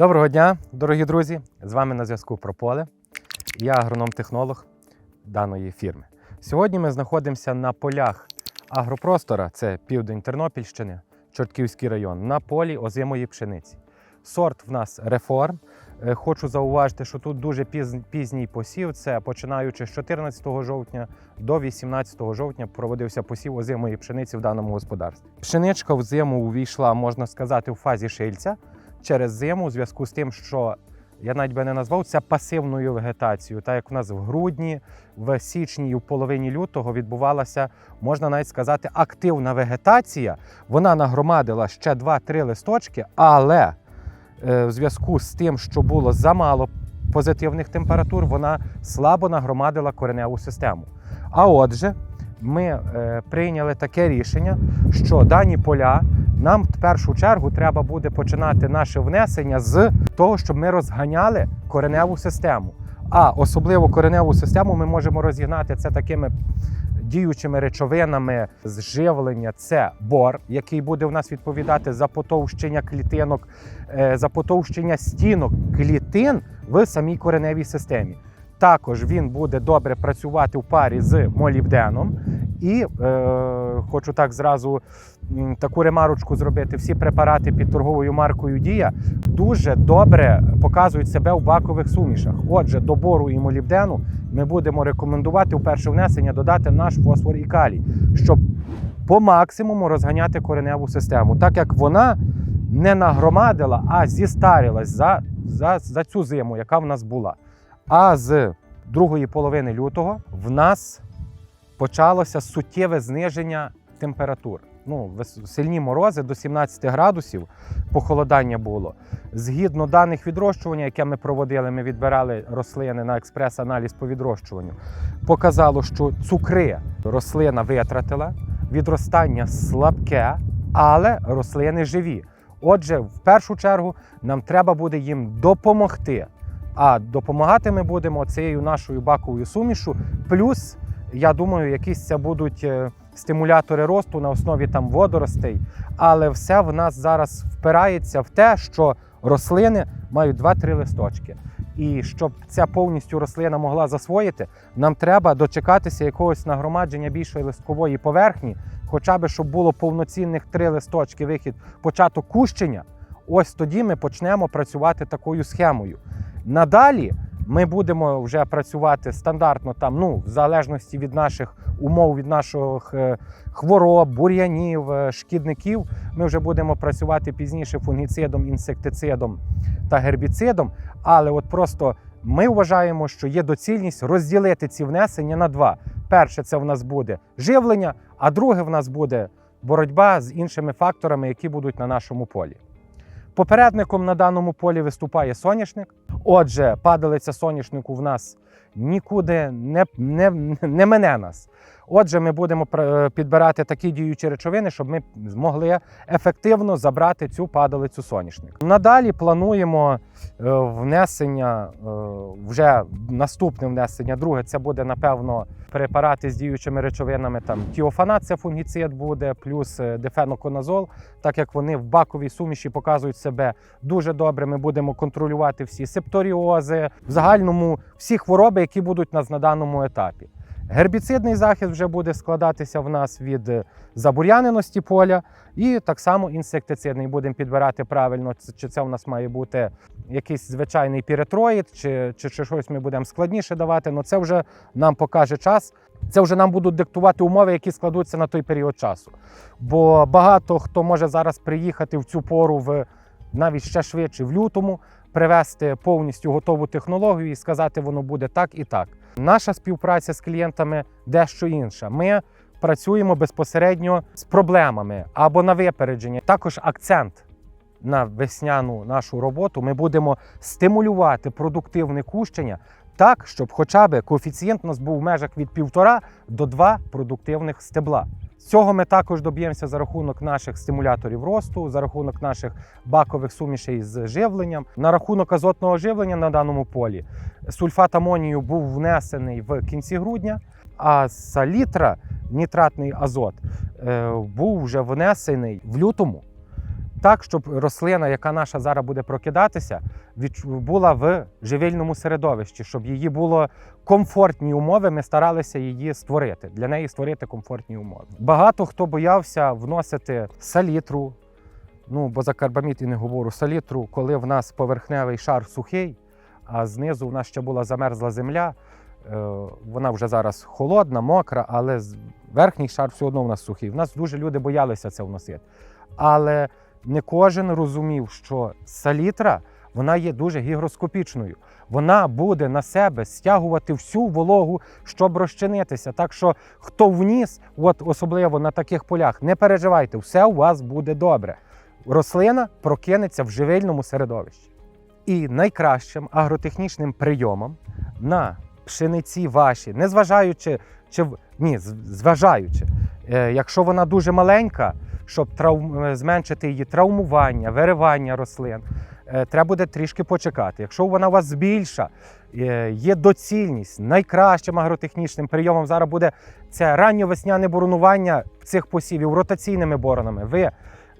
Доброго дня, дорогі друзі! З вами на зв'язку Прополе. Я агроном-технолог даної фірми. Сьогодні ми знаходимося на полях агропростора, це південь Тернопільщини, Чортківський район, на полі озимої пшениці. Сорт в нас реформ. Е, Хочу зауважити, що тут дуже пізній посів. Це починаючи з 14 жовтня до 18 жовтня проводився посів озимої пшениці в даному господарстві. Пшеничка в зиму увійшла, можна сказати, у фазі шильця через зиму, у зв'язку з тим, що я навіть би не назвав це пасивною вегетацією. Так як у нас в грудні, в січні і в половині лютого відбувалася, можна навіть сказати, активна вегетація. Вона нагромадила ще 2-3 листочки, але е, в зв'язку з тим, що було замало позитивних температур, вона слабо нагромадила кореневу систему. А отже, ми е, прийняли таке рішення, що дані поля нам в першу чергу треба буде починати наше внесення з того, щоб ми розганяли кореневу систему. А особливо кореневу систему ми можемо розігнати це такими діючими речовинами з живлення. Це бор, який буде у нас відповідати за потовщення клітинок, е, за потовщення стінок клітин в самій кореневій системі. Також він буде добре працювати в парі з молібденом. І е, хочу так зразу таку ремарочку зробити. Всі препарати під торговою маркою Дія дуже добре показують себе в бакових сумішах. Отже, до бору і молібдену ми будемо рекомендувати у перше внесення додати наш фосфор і калій, щоб по максимуму розганяти кореневу систему, так як вона не нагромадила, а зістарилась за, за, за цю зиму, яка в нас була. А з другої половини лютого в нас почалося суттєве зниження температур. Ну, сильні морози до 17 градусів похолодання було. Згідно даних відрощування, яке ми проводили, ми відбирали рослини на експрес-аналіз по відрощуванню. Показало, що цукри рослина витратила, відростання слабке, але рослини живі. Отже, в першу чергу нам треба буде їм допомогти. А допомагати ми будемо цією нашою баковою сумішу. Плюс, я думаю, якісь це будуть е, стимулятори росту на основі там водоростей. Але все в нас зараз впирається в те, що рослини мають 2-3 листочки. І щоб ця повністю рослина могла засвоїти, нам треба дочекатися якогось нагромадження більшої листкової поверхні, хоча б щоб було повноцінних три листочки, вихід, початок кущення. Ось тоді ми почнемо працювати такою схемою. Надалі ми будемо вже працювати стандартно там, ну, в залежності від наших умов, від наших е, хвороб, бур'янів, е, шкідників. Ми вже будемо працювати пізніше фунгіцидом, інсектицидом та гербіцидом. Але от просто ми вважаємо, що є доцільність розділити ці внесення на два. Перше, це в нас буде живлення, а друге в нас буде боротьба з іншими факторами, які будуть на нашому полі. Попередником на даному полі виступає соняшник. Отже, падалиця соняшнику в нас нікуди не, не, не мине нас. Отже, ми будемо пр- підбирати такі діючі речовини, щоб ми змогли ефективно забрати цю падалицю соняшника. Надалі плануємо е, внесення, е, вже наступне внесення. Друге, це буде напевно препарати з діючими речовинами. Там тіофанат, це фунгіцид буде, плюс е, дефеноконазол, так як вони в баковій суміші показують себе дуже добре. Ми будемо контролювати всі септоріози, в загальному всі хвороби, які будуть нас на даному етапі. Гербіцидний захист вже буде складатися в нас від е, забур'яненості поля, і так само інсектицидний будемо підбирати правильно, чи це в нас має бути якийсь звичайний піретроїд, чи, чи, чи щось ми будемо складніше давати. Ну це вже нам покаже час. Це вже нам будуть диктувати умови, які складуться на той період часу. Бо багато хто може зараз приїхати в цю пору в навіть ще швидше в лютому, привезти повністю готову технологію і сказати, воно буде так і так. Наша співпраця з клієнтами дещо інша. Ми працюємо безпосередньо з проблемами або на випередження. Також акцент на весняну нашу роботу. Ми будемо стимулювати продуктивне кущення так, щоб хоча б коефіцієнт у нас був в межах від 1,5 до 2 продуктивних стебла. Цього ми також доб'ємося за рахунок наших стимуляторів росту, за рахунок наших бакових сумішей з живленням. На рахунок азотного живлення на даному полі сульфат амонію був внесений в кінці грудня, а салітра, нітратний азот, е, був вже внесений в лютому. Так, щоб рослина, яка наша зараз буде прокидатися, була в живильному середовищі, щоб її було комфортні умови. Ми старалися її створити. Для неї створити комфортні умови. Багато хто боявся вносити салітру. Ну, бо за карбамід і не говорю салітру, коли в нас поверхневий шар сухий, а знизу в нас ще була замерзла земля. Е, Вона вже зараз холодна, мокра, але верхній шар все одно в нас сухий. В нас дуже люди боялися це вносити. Але не кожен розумів, що салітра вона є дуже гігроскопічною. Вона буде на себе стягувати всю вологу, щоб розчинитися. Так що хто вніс, от особливо на таких полях, не переживайте, все у вас буде добре. Рослина прокинеться в живильному середовищі. І найкращим агротехнічним прийомом на пшениці ваші, незважаючи чи ні, зважаючи, е, якщо вона дуже маленька, щоб травм, е, зменшити її травмування, виривання рослин, е, треба буде трішки почекати. Якщо вона у вас більша, е, є доцільність, найкращим агротехнічним прийомом зараз буде це ранньовесняне боронування цих посівів ротаційними боронами. Ви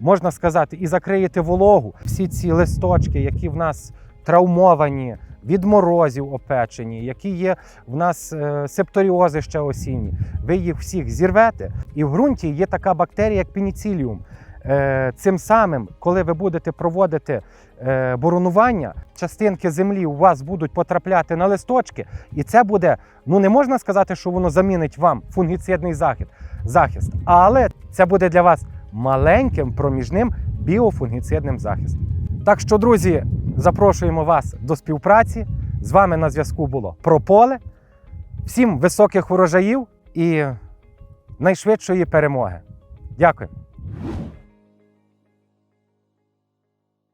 можна сказати, і закриєте вологу. Всі ці листочки, які в нас травмовані, від морозів опечені, які є в нас е, септоріози ще осінні, ви їх всіх зірвете. І в ґрунті є така бактерія, як пеніциліум. Е, Цим самим, коли ви будете проводити е, боронування, частинки землі у вас будуть потрапляти на листочки, і це буде, ну не можна сказати, що воно замінить вам фунгіцидний захист, захист, але це буде для вас маленьким проміжним біофунгіцидним захистом. Так що, друзі, запрошуємо вас до співпраці. З вами на зв'язку було Прополе. Всім високих урожаїв і найшвидшої перемоги. Дякую.